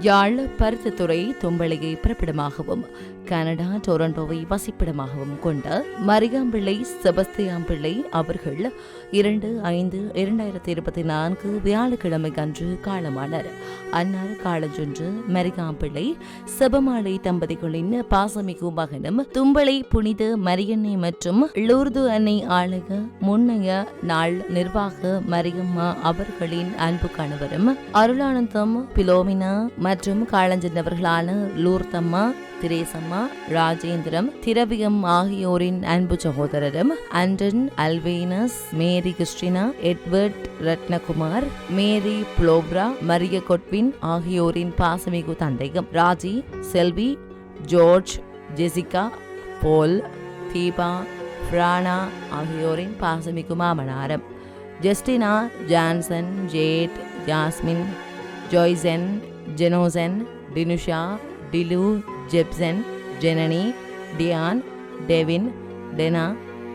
யாழ் Paruthithurai தொம்பளையை பிறப்பிடமாகவும் Canada டொரண்டோவை வசிப்பிடமாகவும் கொண்ட மரியாம்பிள்ளை செபஸ்தியாம் பிள்ளை அவர்கள் இரண்டு ஐந்து இரண்டாயிரத்தி இருபத்தி நான்கு வியாழக்கிழமை அன்று காலமானார். அன்னார் காலஞ்சொன்று மரிகாம்பிள்ளை செபமாலை தம்பதிகளின் பாசமிகு மகனும் தும்பளை புனித மரியன்னை மற்றும் லூர்து அன்னை ஆலய முன்னைய நாள் நிர்வாக மரியம்மா அவர்களின் அன்பு கணவரும் அருளானந்தம் பிலோமினா மற்றும் காலஞ்சென்றவர்களான லூர்தம்மா திரேசம்மா ராஜேந்திரம் திரவியம் ஆகியோரின் அன்பு சகோதரரும் Anton அல்வேனஸ் Mary Christina Edward Rathnakumar Mary புளோப்ரா Maria Godwin ஆகியோரின் பாசமிகு தந்தையும் Raji Selvi George Jessica Paul Deepa Prana ஆகியோரின் பாசமிகு மாமனாரம் Justina Johnson Jade Jasmine Joyson Jenosan Dinusha Dilu Jepson Janani Dion Devin Dena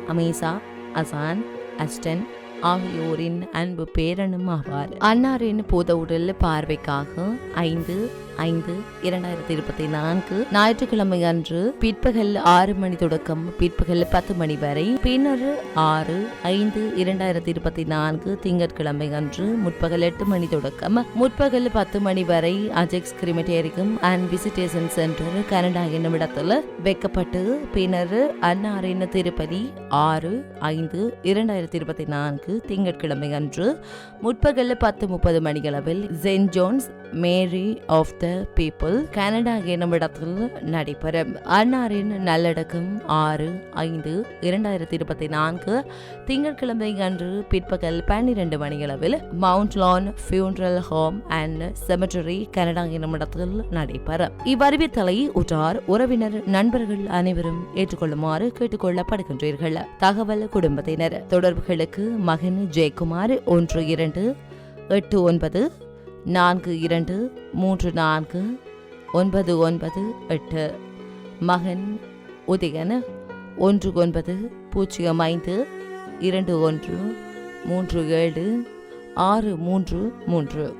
Ameesha Ashan Aston ஆகியோரின் அன்பு பேரனும் ஆவார் அன்னாரின் பூத உடல் பார்வைக்காக ஐந்து ஐந்து இரண்டாயிரத்தி இருபத்தி நான்கு ஞாயிற்றுக்கிழமை அன்று பிற்பகல் ஆறு மணி தொடக்கம் பிற்பகல் பத்து மணி வரை பின்னர் ஆறு ஐந்து இரண்டாயிரத்தி இருபத்தி நான்கு திங்கட்கிழமை அன்று முற்பகல் எட்டு மணி தொடக்கம். முற்பகல் பத்து மணி வரை Ajax crematorium and visitation centre Canada என்னும் இடத்தில் வைக்கப்பட்டு பின்னர் அன்னாரின் திருப்பதி ஆறு ஐந்து இரண்டாயிரத்தி இருபத்தி நான்கு திங்கட்கிழமை அன்று முற்பகல் பத்து முப்பது மணியளவில் saint John's Mary of the people Canada என்னும் இடத்தில் நடைபெறும் அன்னாரின் நல்லடக்கம் ஆறு ஐந்து இரண்டாயிரத்தி இருபத்தி நான்கு திங்கட்கிழமை அன்று பிற்பகல் பன்னிரண்டு மணியளவில் Mount Lawn funeral home and cemetery Canada என்னும் இடத்தில் நடைபெறும் இவ்வறிவித்தலை உற்றார் உறவினர் நண்பர்கள் அனைவரும் ஏற்றுக்கொள்ளுமாறு கேட்டுக்கொள்ளப்படுகின்றீர்கள். தகவல் குடும்பத்தினர். தொடர்புகளுக்கு மகன் ஜெயக்குமார் ஒன்று இரண்டு எட்டு ஒன்பது நான்கு இரண்டு மூன்று நான்கு ஒன்பது ஒன்பது எட்டு. மகன் உதயன் ஒன்று ஒன்பது பூஜ்ஜியம் ஐந்து இரண்டு ஒன்று மூன்று ஏழு ஆறு மூன்று மூன்று.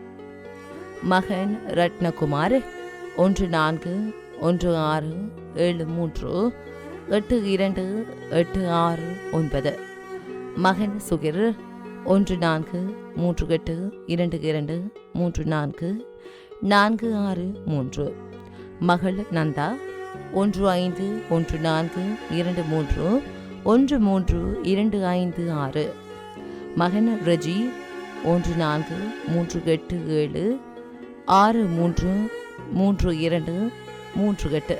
மகன் ரத்னகுமார் ஒன்று நான்கு ஒன்று ஆறு ஏழு மூன்று எட்டு இரண்டு எட்டு ஆறு ஒன்பது. மகன் சுகிர் ஒன்று நான்கு மூன்று எட்டு இரண்டு இரண்டு மூன்று நான்கு நான்கு ஆறு மூன்று. மகள் நந்தா ஒன்று ஐந்து ஒன்று நான்கு இரண்டு மூன்று ஒன்று மூன்று இரண்டு ஐந்து ஆறு. மகன் ரஜி ஒன்று நான்கு மூன்று எட்டு ஏழு ஆறு மூன்று மூன்று இரண்டு மூன்று எட்டு.